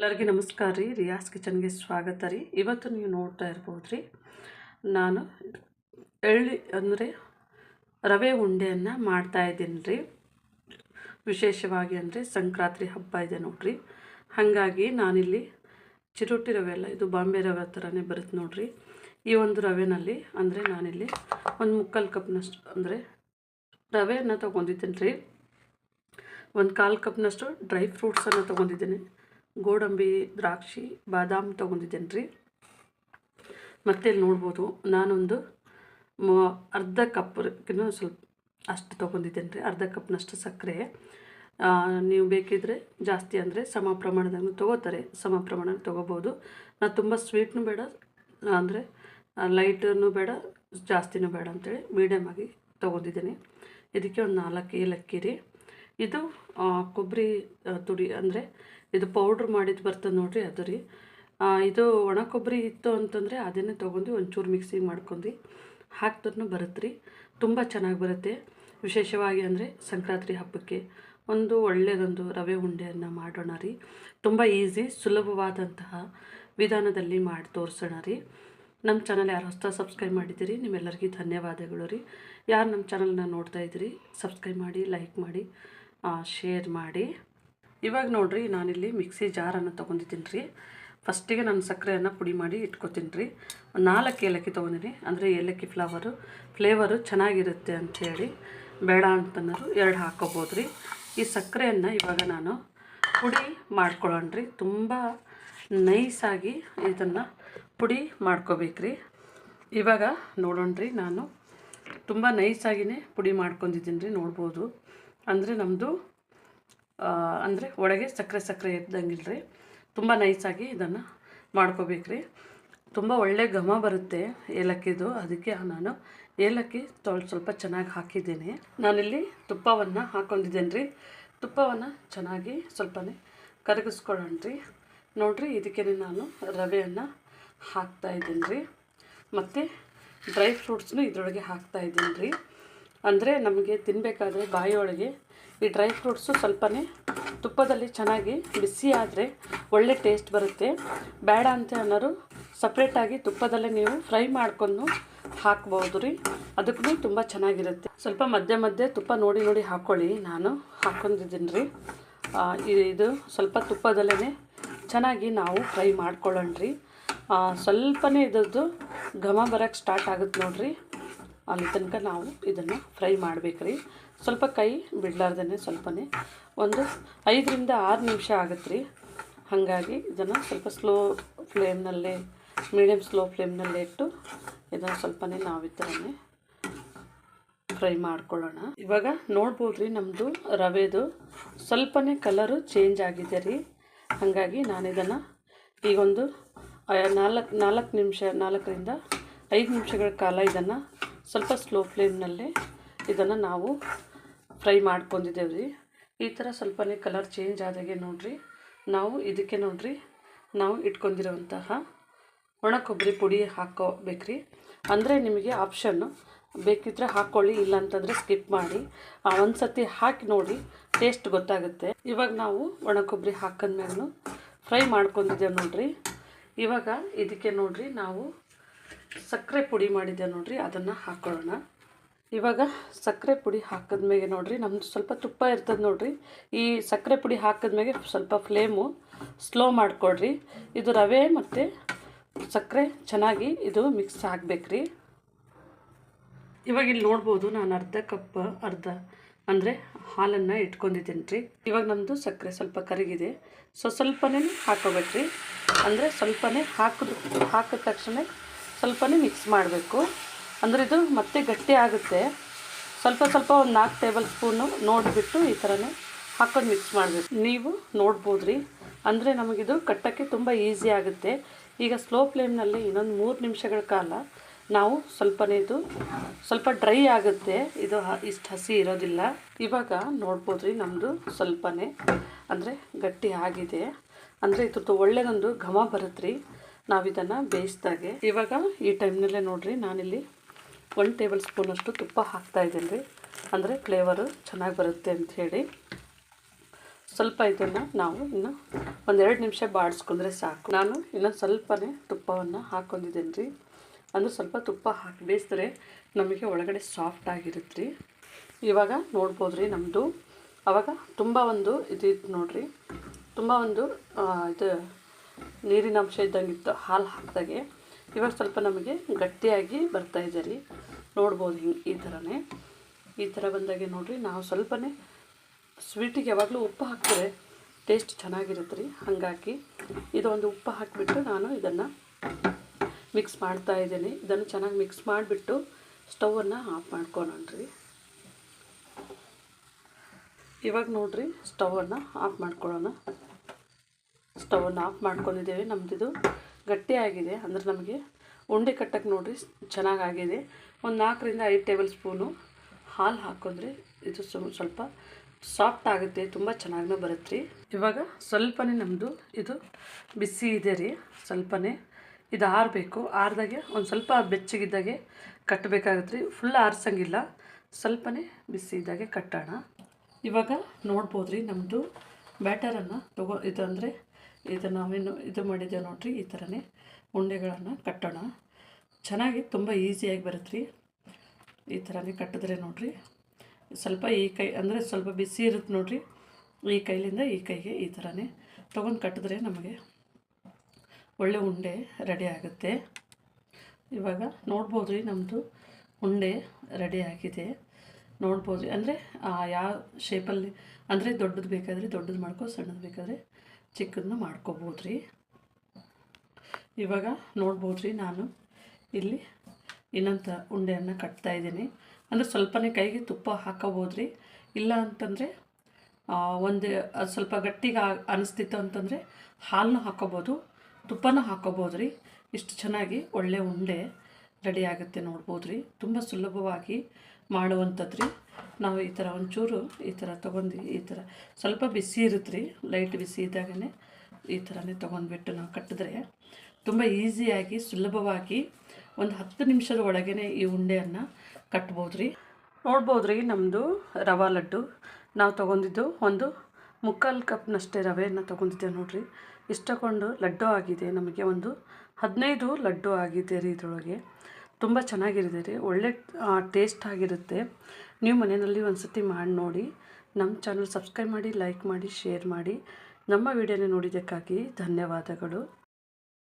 ಎಲ್ಲರಿಗೂ ನಮಸ್ಕಾರ ರೀ. ರಿಯಾಸ್ ಕಿಚನ್ಗೆ ಸ್ವಾಗತ ರೀ. ಇವತ್ತು ನೀವು ನೋಡ್ತಾ ಇರ್ಬೋದು ರೀ ನಾನು ಎಳ್ಳಿ ಅಂದರೆ ರವೆ ಉಂಡೆಯನ್ನು ಮಾಡ್ತಾ ಇದ್ದೀನಿ ರೀ. ವಿಶೇಷವಾಗಿ ಅಂದರೆ ಸಂಕ್ರಾಂತಿ ಹಬ್ಬ ಇದೆ ನೋಡ್ರಿ. ಹಾಗಾಗಿ ನಾನಿಲ್ಲಿ ಚಿರೋಟಿ ರವೆ ಅಲ್ಲ, ಇದು ಬಾಂಬೆ ರವೆ ಥರನೇ ಬರುತ್ತೆ ನೋಡ್ರಿ. ಈ ಒಂದು ರವೆನಲ್ಲಿ ಅಂದರೆ ನಾನಿಲ್ಲಿ ಒಂದು ಮುಕ್ಕಾಲು ಕಪ್ನಷ್ಟು ಅಂದರೆ ರವೆಯನ್ನು ತೊಗೊಂಡಿದ್ದೀನಿ ರೀ. ಒಂದು ಕಾಲು ಕಪ್ನಷ್ಟು ಡ್ರೈ ಫ್ರೂಟ್ಸನ್ನು ತೊಗೊಂಡಿದ್ದೀನಿ. ಗೋಡಂಬಿ, ದ್ರಾಕ್ಷಿ, ಬಾದಾಮ್ ತೊಗೊಂಡಿದ್ದೇನೆ ರೀ ಮತ್ತೆ ಇಲ್ಲಿ ನೋಡ್ಬೋದು, ನಾನೊಂದು ಅರ್ಧ ಕಪ್ಗಿನ್ನ ಸ್ವಲ್ಪ ಅಷ್ಟು ತೊಗೊಂಡಿದ್ದೇನೆ ರೀ ಅರ್ಧ ಕಪ್ನಷ್ಟು ಸಕ್ಕರೆ. ನೀವು ಬೇಕಿದ್ದರೆ ಜಾಸ್ತಿ ಅಂದರೆ ಸಮ ಪ್ರಮಾಣದಾಗ ತೊಗೋತಾರೆ. ಸಮ ಪ್ರಮಾಣ ತೊಗೋಬೋದು. ನಾನು ತುಂಬ ಸ್ವೀಟ್ನೂ ಬೇಡ, ಅಂದರೆ ಲೈಟನ್ನು ಬೇಡ, ಜಾಸ್ತಿನೂ ಬೇಡ ಅಂತೇಳಿ ಮೀಡಿಯಮ್ ಆಗಿ ತೊಗೊಂಡಿದ್ದೀನಿ. ಇದಕ್ಕೆ ಒಂದು ನಾಲ್ಕು ಏಲಕ್ಕಿ ರೀ. ಇದು ಕೊಬ್ಬರಿ ತುಡಿ ಅಂದರೆ ಇದು ಪೌಡ್ರ್ ಮಾಡಿದ್ದು ಬರ್ತದೆ ನೋಡಿರಿ ಅದು ರೀ. ಇದು ಒಣ ಕೊಬ್ಬರಿ ಇತ್ತು ಅಂತಂದರೆ ಅದನ್ನೇ ತೊಗೊಂಡು ಒಂಚೂರು ಮಿಕ್ಸಿಂಗ್ ಮಾಡ್ಕೊಂಡು ಹಾಕ್ದ್ರೂ ಬರುತ್ತೆ ರೀ. ತುಂಬ ಚೆನ್ನಾಗಿ ಬರುತ್ತೆ. ವಿಶೇಷವಾಗಿ ಅಂದರೆ ಸಂಕ್ರಾಂತಿ ಹಬ್ಬಕ್ಕೆ ಒಂದು ಒಳ್ಳೆಯದೊಂದು ರವೆ ಉಂಡೆಯನ್ನು ಮಾಡೋಣ ರೀ. ತುಂಬ ಈಸಿ ಸುಲಭವಾದಂತಹ ವಿಧಾನದಲ್ಲಿ ಮಾಡಿ ತೋರಿಸೋಣ ರೀ. ನಮ್ಮ ಚಾನಲ್ ಯಾರು ಹೊಸ ಸಬ್ಸ್ಕ್ರೈಬ್ ಮಾಡಿದ್ದೀರಿ, ನಿಮ್ಮೆಲ್ಲರಿಗೂ ಧನ್ಯವಾದಗಳು ರೀ. ಯಾರು ನಮ್ಮ ಚಾನಲ್ನ ನೋಡ್ತಾ ಇದ್ದೀರಿ ಸಬ್ಸ್ಕ್ರೈಬ್ ಮಾಡಿ ಲೈಕ್ ಮಾಡಿ. ಶೇರ್ ಮಾಡಿ. ಇವಾಗ ನೋಡಿರಿ, ನಾನಿಲ್ಲಿ ಮಿಕ್ಸಿ ಜಾರನ್ನು ತೊಗೊಂಡಿದ್ದೀನಿ ರೀ ಫಸ್ಟಿಗೆ ನಾನು ಸಕ್ಕರೆಯನ್ನು ಪುಡಿ ಮಾಡಿ ಇಟ್ಕೊತೀನಿ ರೀ ನಾಲ್ಕು ಏಲಕ್ಕಿ ತೊಗೊಂಡಿನಿ. ಅಂದರೆ ಏಲಕ್ಕಿ ಫ್ಲವರು ಫ್ಲೇವರು ಚೆನ್ನಾಗಿರುತ್ತೆ ಅಂಥೇಳಿ. ಬೇಡ ಅಂತನೋರು ಎರಡು ಹಾಕೋಬೋದು ರೀ ಈ ಸಕ್ಕರೆಯನ್ನು ಇವಾಗ ನಾನು ಪುಡಿ ಮಾಡ್ಕೊಳ್ಳೋಣ ರೀ ತುಂಬ ನೈಸಾಗಿ ಇದನ್ನು ಪುಡಿ ಮಾಡ್ಕೋಬೇಕ್ರಿ. ಇವಾಗ ನೋಡೋಣ ರೀ ನಾನು ತುಂಬ ನೈಸಾಗಿಯೇ ಪುಡಿ ಮಾಡ್ಕೊಂಡಿದ್ದೀನಿ ರೀ ನೋಡ್ಬೋದು. ಅಂದರೆ ನಮ್ಮದು ಅಂದರೆ ಒಳಗೆ ಸಕ್ಕರೆ ಸಕ್ಕರೆ ಇದ್ದಂಗಿಲ್ಲ ರೀ ತುಂಬ ನೈಸಾಗಿ ಇದನ್ನು ಮಾಡ್ಕೋಬೇಕ್ರಿ. ತುಂಬ ಒಳ್ಳೆ ಘಮ ಬರುತ್ತೆ ಏಲಕ್ಕಿದು. ಅದಕ್ಕೆ ನಾನು ಏಲಕ್ಕಿ ತೊಳ್, ಸ್ವಲ್ಪ ಚೆನ್ನಾಗಿ ಹಾಕಿದ್ದೀನಿ. ನಾನಿಲ್ಲಿ ತುಪ್ಪವನ್ನು ಹಾಕ್ಕೊಂಡಿದ್ದೇನೆ ರೀ ತುಪ್ಪವನ್ನು ಚೆನ್ನಾಗಿ ಸ್ವಲ್ಪನೇ ಕರಗಿಸ್ಕೊಳ್ಳೋಣ ರೀ ನೋಡಿರಿ ಇದಕ್ಕೆ ನಾನು ರವೆಯನ್ನು ಹಾಕ್ತಾ ಇದ್ದೀನಿ ರೀ ಮತ್ತು ಡ್ರೈ ಫ್ರೂಟ್ಸ್ನು ಇದರೊಳಗೆ ಹಾಕ್ತಾ ಇದ್ದೀನಿ ರೀ ಅಂದರೆ ನಮಗೆ ತಿನ್ನಬೇಕಾದ್ರೆ ಬಾಯಿಯೊಳಗೆ ಈ ಡ್ರೈ ಫ್ರೂಟ್ಸು ಸ್ವಲ್ಪನೇ ತುಪ್ಪದಲ್ಲಿ ಚೆನ್ನಾಗಿ ಬಿಸಿ ಆದರೆ ಒಳ್ಳೆ ಟೇಸ್ಟ್ ಬರುತ್ತೆ. ಬೇಡ ಅಂತ ಅನ್ನೋರು ಸಪ್ರೇಟಾಗಿ ತುಪ್ಪದಲ್ಲೇ ನೀವು ಫ್ರೈ ಮಾಡ್ಕೊಂಡು ಹಾಕ್ಬೋದು ರೀ. ಅದಕ್ಕೂ ತುಂಬ ಚೆನ್ನಾಗಿರುತ್ತೆ. ಸ್ವಲ್ಪ ಮಧ್ಯೆ ಮಧ್ಯೆ ತುಪ್ಪ ನೋಡಿ ನೋಡಿ ಹಾಕ್ಕೊಳ್ಳಿ ನಾನು ಹಾಕ್ಕೊಂಡಿದ್ದೀನಿ ರೀ. ಇದು ಸ್ವಲ್ಪ ತುಪ್ಪದಲ್ಲೇ ಚೆನ್ನಾಗಿ ನಾವು ಫ್ರೈ ಮಾಡ್ಕೊಳ್ಳೋಣ ರೀ. ಸ್ವಲ್ಪನೇ ಇದ್ದದ್ದು ಘಮ ಬರೋಕ್ಕೆ ಸ್ಟಾರ್ಟ್ ಆಗುತ್ತೆ ನೋಡ್ರಿ. ಅಲ್ಲಿ ತನಕ ನಾವು ಇದನ್ನು ಫ್ರೈ ಮಾಡ್ಬೇಕ್ರಿ. ಸ್ವಲ್ಪ ಕೈ ಬಿಡ್ಲಾರ್ದೇ ಸ್ವಲ್ಪನೇ. ಒಂದು ಐದರಿಂದ ಆರು ನಿಮಿಷ ಆಗುತ್ತೆ ರೀ. ಹಾಗಾಗಿ ಇದನ್ನು ಸ್ವಲ್ಪ ಸ್ಲೋ ಫ್ಲೇಮ್ನಲ್ಲೇ ಮೀಡಿಯಮ್ ಸ್ಲೋ ಫ್ಲೇಮ್ನಲ್ಲೇ ಇಟ್ಟು ಇದನ್ನು ಸ್ವಲ್ಪನೇ ನಾವು ಈ ಥರನೇ ಫ್ರೈ ಮಾಡ್ಕೊಳ್ಳೋಣ. ಇವಾಗ ನೋಡ್ಬೋದು ರೀ ನಮ್ಮದು ರವೆದು ಸ್ವಲ್ಪನೇ ಕಲರು ಚೇಂಜ್ ಆಗಿದೆ ರೀ. ಹಾಗಾಗಿ ನಾನು ಇದನ್ನು ಈಗೊಂದು ನಾಲ್ಕು ನಾಲ್ಕು ನಿಮಿಷ, ನಾಲ್ಕರಿಂದ ಐದು ನಿಮಿಷಗಳ ಕಾಲ ಇದನ್ನು ಸ್ವಲ್ಪ ಸ್ಲೋ ಫ್ಲೇಮ್ನಲ್ಲಿ ಇದನ್ನು ನಾವು ಫ್ರೈ ಮಾಡ್ಕೊಂಡಿದ್ದೇವೆ ರೀ ಈ ಥರ ಸ್ವಲ್ಪನೇ ಕಲರ್ ಚೇಂಜ್ ಆದಾಗೆ ನೋಡಿರಿ. ನಾವು ಇದಕ್ಕೆ ನೋಡಿರಿ, ನಾವು ಇಟ್ಕೊಂಡಿರುವಂತಹ ಒಣ ಕೊಬ್ಬರಿ ಪುಡಿ ಹಾಕೋಬೇಕ್ರಿ ಅಂದರೆ ನಿಮಗೆ ಆಪ್ಷನ್ನು ಬೇಕಿದ್ರೆ ಹಾಕ್ಕೊಳ್ಳಿ ಇಲ್ಲ ಅಂತಂದರೆ ಸ್ಕಿಪ್ ಮಾಡಿ ಒಂದು ಸತಿ ಹಾಕಿ ನೋಡಿ ಟೇಸ್ಟ್ ಗೊತ್ತಾಗುತ್ತೆ. ಇವಾಗ ನಾವು ಒಣ ಕೊಬ್ಬರಿ ಹಾಕಿದ್ಮೇಲೂ ಫ್ರೈ ಮಾಡ್ಕೊಂಡಿದ್ದೇವೆ ನೋಡಿರಿ. ಇವಾಗ ಇದಕ್ಕೆ ನೋಡಿರಿ, ನಾವು ಸಕ್ಕರೆ ಪುಡಿ ಮಾಡಿದ್ದೆ ನೋಡ್ರಿ, ಅದನ್ನು ಹಾಕ್ಕೊಳ್ಳೋಣ ಇವಾಗ ಸಕ್ಕರೆ ಪುಡಿ ಹಾಕಿದ್ಮೇಲೆ ನೋಡ್ರಿ, ನಮ್ದು ಸ್ವಲ್ಪ ತುಪ್ಪ ಇರ್ತದೆ ನೋಡ್ರಿ. ಈ ಸಕ್ಕರೆ ಪುಡಿ ಹಾಕಿದ್ಮೇಲೆ ಸ್ವಲ್ಪ ಫ್ಲೇಮು ಸ್ಲೋ ಮಾಡಿಕೊಡ್ರಿ. ಇದು ರವೆ ಮತ್ತು ಸಕ್ಕರೆ ಚೆನ್ನಾಗಿ ಇದು ಮಿಕ್ಸ್ ಆಗಬೇಕ್ರಿ. ಇವಾಗ ಇಲ್ಲಿ ನೋಡ್ಬೋದು, ನಾನು ಅರ್ಧ ಕಪ್ ಅರ್ಧ ಅಂದರೆ ಹಾಲನ್ನು ಇಟ್ಕೊಂಡಿದ್ದೀನಿ ರೀ ಇವಾಗ ನಮ್ಮದು ಸಕ್ಕರೆ ಸ್ವಲ್ಪ ಕರಗಿದೆ. ಸೊ, ಸ್ವಲ್ಪನೇ ಹಾಕೋಬೇಕ್ರಿ. ಅಂದರೆ ಸ್ವಲ್ಪನೇ ಹಾಕಿದ ಹಾಕಿದ ತಕ್ಷಣ ಸ್ವಲ್ಪನೇ ಮಿಕ್ಸ್ ಮಾಡಬೇಕು. ಅಂದರೆ ಇದು ಮತ್ತೆ ಗಟ್ಟಿ ಆಗುತ್ತೆ. ಸ್ವಲ್ಪ ಸ್ವಲ್ಪ ಒಂದು ನಾಲ್ಕು ಟೇಬಲ್ ಸ್ಪೂನು ನೋಡಿಬಿಟ್ಟು ಈ ಥರನೇ ಹಾಕೊಂಡು ಮಿಕ್ಸ್ ಮಾಡಬೇಕು. ನೀವು ನೋಡ್ಬೋದು ರೀ ಅಂದರೆ ನಮಗಿದು ಕಟ್ಟೋಕ್ಕೆ ತುಂಬ ಈಸಿ ಆಗುತ್ತೆ. ಈಗ ಸ್ಲೋ ಫ್ಲೇಮ್ನಲ್ಲಿ ಇನ್ನೊಂದು ಮೂರು ನಿಮಿಷಗಳ ಕಾಲ ನಾವು ಸ್ವಲ್ಪನೇ ಇದು ಸ್ವಲ್ಪ ಡ್ರೈ ಆಗುತ್ತೆ. ಇದು ಇಷ್ಟು ಹಸಿ ಇರೋದಿಲ್ಲ. ಇವಾಗ ನೋಡ್ಬೋದು ರೀ ನಮ್ಮದು ಸ್ವಲ್ಪನೇ. ಅಂದರೆ ಗಟ್ಟಿ ಆಗಿದೆ. ಅಂದರೆ ಇದ್ರದ್ದು ಒಳ್ಳೆಯದೊಂದು ಘಮ ಬರುತ್ತೆ ರೀ ನಾವು ಇದನ್ನು ಬೇಯಿಸ್ದಾಗೆ. ಇವಾಗ ಈ ಟೈಮ್ನಲ್ಲೇ ನೋಡಿರಿ, ನಾನಿಲ್ಲಿ ಒನ್ ಟೇಬಲ್ ಸ್ಪೂನಷ್ಟು ತುಪ್ಪ ಹಾಕ್ತಾ ಇದ್ದೀನಿ ರೀ. ಅಂದರೆ ಫ್ಲೇವರು ಚೆನ್ನಾಗಿ ಬರುತ್ತೆ ಅಂಥೇಳಿ ಸ್ವಲ್ಪ ಇದನ್ನು ನಾವು ಇನ್ನು ಒಂದೆರಡು ನಿಮಿಷ ಬಾಡಿಸ್ಕೊಂಡ್ರೆ ಸಾಕು. ನಾನು ಇನ್ನು ಸ್ವಲ್ಪನೇ ತುಪ್ಪವನ್ನು ಹಾಕ್ಕೊಂಡಿದ್ದೀನಿ ರೀ. ಅಂದರೆ ಸ್ವಲ್ಪ ತುಪ್ಪ ಹಾಕಿ ಬೇಯಿಸಿದ್ರೆ ನಮಗೆ ಒಳಗಡೆ ಸಾಫ್ಟ್ ಆಗಿರುತ್ತೆ ರೀ. ಇವಾಗ ನೋಡ್ಬೋದು ರೀ ನಮ್ಮದು ಆವಾಗ ತುಂಬ ಒಂದು ಇದು ನೋಡ್ರಿ. ತುಂಬ ಒಂದು ಇದು ನೀರಿನ ಅಂಶ ಇದ್ದಂಗೆ ಇತ್ತು ಹಾಲು ಹಾಕಿದಾಗೆ. ಇವಾಗ ಸ್ವಲ್ಪ ನಮಗೆ ಗಟ್ಟಿಯಾಗಿ ಬರ್ತಾ ಇದೆ ರೀ. ನೋಡ್ಬೋದು ಹಿಂಗೆ ಈ ಥರನೇ. ಈ ಥರ ಬಂದಾಗೆ ನೋಡಿರಿ, ನಾವು ಸ್ವಲ್ಪನೇ ಸ್ವೀಟಿಗೆ ಯಾವಾಗಲೂ ಉಪ್ಪು ಹಾಕಿದ್ರೆ ಟೇಸ್ಟ್ ಚೆನ್ನಾಗಿರುತ್ತೆ ರೀ. ಹಾಗಾಗಿ ಇದೊಂದು ಉಪ್ಪು ಹಾಕಿಬಿಟ್ಟು ನಾನು ಇದನ್ನು ಮಿಕ್ಸ್ ಮಾಡ್ತಾ ಇದ್ದೀನಿ. ಇದನ್ನು ಚೆನ್ನಾಗಿ ಮಿಕ್ಸ್ ಮಾಡಿಬಿಟ್ಟು ಸ್ಟವನ್ನು ಆಫ್ ಮಾಡ್ಕೊಳಣ್ರಿ ಇವಾಗ ನೋಡಿರಿ ಸ್ಟವನ್ನು ಆಫ್ ಮಾಡ್ಕೊಳ್ಳೋಣ ಸ್ಟವನ್ನು ಆಫ್ ಮಾಡ್ಕೊಂಡಿದ್ದೇವೆ. ನಮ್ಮದಿದು ಗಟ್ಟಿಯಾಗಿದೆ ಅಂದರೆ ನಮಗೆ ಉಂಡೆ ಕಟ್ಟಕ್ಕೆ ನೋಡಿರಿ ಚೆನ್ನಾಗಾಗಿದೆ ಒಂದು ನಾಲ್ಕರಿಂದ ಐದು ಟೇಬಲ್ ಸ್ಪೂನು ಹಾಲು ಹಾಕೊಂಡ್ರೆ ಇದು ಸ್ವ- ಸ್ವಲ್ಪ ಸಾಫ್ಟ್ ಆಗುತ್ತೆ. ತುಂಬ ಚೆನ್ನಾಗೂ ಬರುತ್ತೆ ರೀ. ಇವಾಗ ಸ್ವಲ್ಪನೇ ನಮ್ಮದು ಇದು ಬಿಸಿ ಇದೆ ರೀ. ಸ್ವಲ್ಪನೇ ಇದು ಆರಬೇಕು. ಆರ್ದಾಗೆ ಒಂದು ಸ್ವಲ್ಪ ಬೆಚ್ಚಗಿದ್ದಾಗೆ ಕಟ್ಟಬೇಕಾಗತ್ತೆ ರೀ. ಫುಲ್ ಆರಿಸಂಗಿಲ್ಲ. ಸ್ವಲ್ಪನೇ ಬಿಸಿ ಇದ್ದಾಗೆ ಕಟ್ಟೋಣ. ಇವಾಗ ನೋಡ್ಬೋದು ರೀ ನಮ್ಮದು ಬ್ಯಾಟರನ್ನು ತಗೋ, ಇದು ಅಂದರೆ ಇದು ನಾವೇನು ಇದು ಮಾಡಿದ್ದೇವೆ ನೋಡ್ರಿ, ಈ ಥರನೇ ಉಂಡೆಗಳನ್ನು ಕಟ್ಟೋಣ. ಚೆನ್ನಾಗಿ ತುಂಬ ಈಸಿಯಾಗಿ ಬರುತ್ತೆ ರೀ ಈ ಥರನೇ ಕಟ್ಟಿದ್ರೆ ನೋಡ್ರಿ, ಸ್ವಲ್ಪ ಈ ಕೈ, ಅಂದರೆ ಸ್ವಲ್ಪ ಬಿಸಿ ಇರುತ್ತೆ ನೋಡ್ರಿ. ಈ ಕೈಲಿಂದ ಈ ಕೈಗೆ ಈ ಥರನೇ ತೊಗೊಂಡು ಕಟ್ಟಿದ್ರೆ ನಮಗೆ ಒಳ್ಳೆ ಉಂಡೆ ರೆಡಿ ಆಗುತ್ತೆ. ಇವಾಗ ನೋಡ್ಬೋದು ರೀ ನಮ್ಮದು ಉಂಡೆ ರೆಡಿ ಆಗಿದೆ. ನೋಡ್ಬೋದು ರೀ ಅಂದರೆ ಯಾವ ಶೇಪಲ್ಲಿ ಅಂದರೆ ದೊಡ್ಡದು ಬೇಕಾದರೆ ದೊಡ್ಡದು ಮಾಡ್ಕೊ, ಸಣ್ಣದು ಬೇಕಾದರೆ ಚಿಕ್ಕದನ್ನ ಮಾಡ್ಕೋಬೋದು ರೀ ಇವಾಗ ನೋಡ್ಬೋದು ರೀ ನಾನು. ಇಲ್ಲಿ ಇನ್ನಂಥ ಉಂಡೆಯನ್ನು ಕಟ್ತಾ ಇದ್ದೀನಿ. ಅಂದರೆ ಸ್ವಲ್ಪನೇ ಕೈಗೆ ತುಪ್ಪ ಹಾಕೋಬೋದು ರೀ ಇಲ್ಲ ಅಂತಂದರೆ ಒಂದು ಸ್ವಲ್ಪ ಗಟ್ಟಿಗೆ ಅನಿಸ್ತಿತ್ತು ಅಂತಂದರೆ ಹಾಲನ್ನು ಹಾಕೋಬೋದು, ತುಪ್ಪನೂ ಹಾಕೋಬೋದು ರೀ ಇಷ್ಟು ಚೆನ್ನಾಗಿ ಒಳ್ಳೆ ಉಂಡೆ ರೆಡಿ ಆಗುತ್ತೆ ನೋಡ್ಬೋದು ರೀ ತುಂಬ ಸುಲಭವಾಗಿ ಮಾಡುವಂಥದ್ದು ರೀ ನಾವು ಈ ಥರ ಒಂಚೂರು ಈ ಥರ ತೊಗೊಂಡು ಈ ಥರ. ಸ್ವಲ್ಪ ಬಿಸಿ ಇರುತ್ತೆ ರೀ ಲೈಟ್ ಬಿಸಿ ಇದ್ದಾಗನೇ ಈ ಥರನೇ ತೊಗೊಂಡ್ಬಿಟ್ಟು ನಾವು ಕಟ್ಟಿದ್ರೆ ತುಂಬ ಈಸಿಯಾಗಿ, ಸುಲಭವಾಗಿ ಒಂದು ಹತ್ತು ನಿಮಿಷದ ಒಳಗೇ ಈ ಉಂಡೆಯನ್ನು ಕಟ್ಬೋದು ರೀ ನೋಡ್ಬೋದು ರೀ ನಮ್ಮದು ರವೆ ಲಡ್ಡು. ನಾವು ತೊಗೊಂಡಿದ್ದು ಒಂದು ಮುಕ್ಕಾಲು ಕಪ್ನಷ್ಟೇ ರವೆಯನ್ನು ತೊಗೊಂಡಿದ್ದೇವೆ ನೋಡಿರಿ. ಇಷ್ಟಕೊಂಡು ಲಡ್ಡು ಆಗಿದೆ, ನಮಗೆ ಒಂದು ಹದಿನೈದು ಲಡ್ಡು ಆಗಿದೆ ರೀ ಇದರೊಳಗೆ. ತುಂಬ ಚೆನ್ನಾಗಿರುತ್ತೆ ರೀ. ಒಳ್ಳೆ ಟೇಸ್ಟ್ ಆಗಿರುತ್ತೆ. ನೀವು ಮನೆಯಲ್ಲಿ ಒಂದು ಸತಿ ಮಾಡಿ ನೋಡಿ. ನಮ್ಮ ಚಾನಲ್ ಸಬ್ಸ್ಕ್ರೈಬ್ ಮಾಡಿ ಲೈಕ್ ಮಾಡಿ ಶೇರ್ ಮಾಡಿ. ನಮ್ಮ ವಿಡಿಯೋನ ನೋಡಿದ್ದಕ್ಕಾಗಿ ಧನ್ಯವಾದಗಳು.